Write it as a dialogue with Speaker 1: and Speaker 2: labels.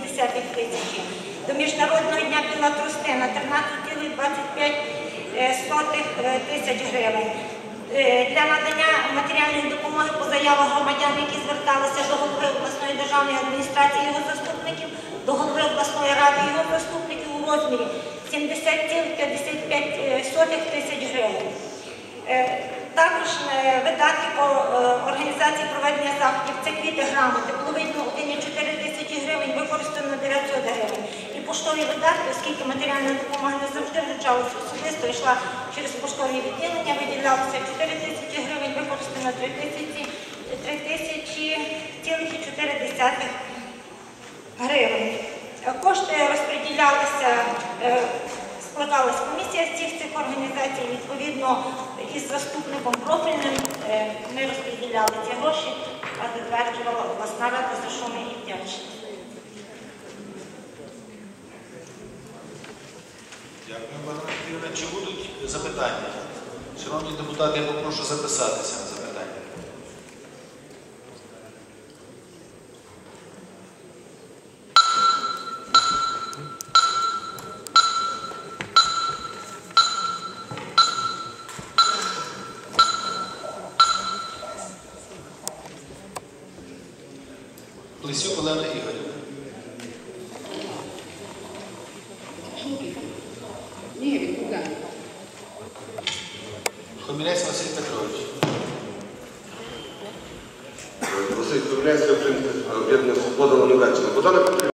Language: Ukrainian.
Speaker 1: тисячі. До Міжнародного дня біла трустина 13,25 е, тисяч гривень. Е, Для надання матеріальної допомоги по заявах громадян, які зверталися до голови обласної державної адміністрації його заступників, до голови обласної ради його заступників у розмірі 70,55 тисяч гривень. Е, Також е, видатки по е, організації проведення заходів, це квіти грамоти, було видно 1,4 500 гривень. І поштові видатки, оскільки матеріальна допомога не завжди вручалася особисто, йшла через поштові відділення, виділялося 4 тисячі гривень, використано 3 тисячі 3 тисячі цілих і 4 десятих гривень. Е, кошти розподілялися, е, складалася комісія з цих цих організацій, відповідно, із заступником профільним е, ми розподіляли ці гроші, а затверджувала власна рада, за що ми їй вдячні.
Speaker 2: Дякую, пане. Чи будуть запитання? Шановні депутати, я попрошу записатися на запитання. Плесюк Олена Ігорівна. Хомінець Василь Петрович.
Speaker 3: Василь Круглянський, об'єднання «Свобода Луганщина».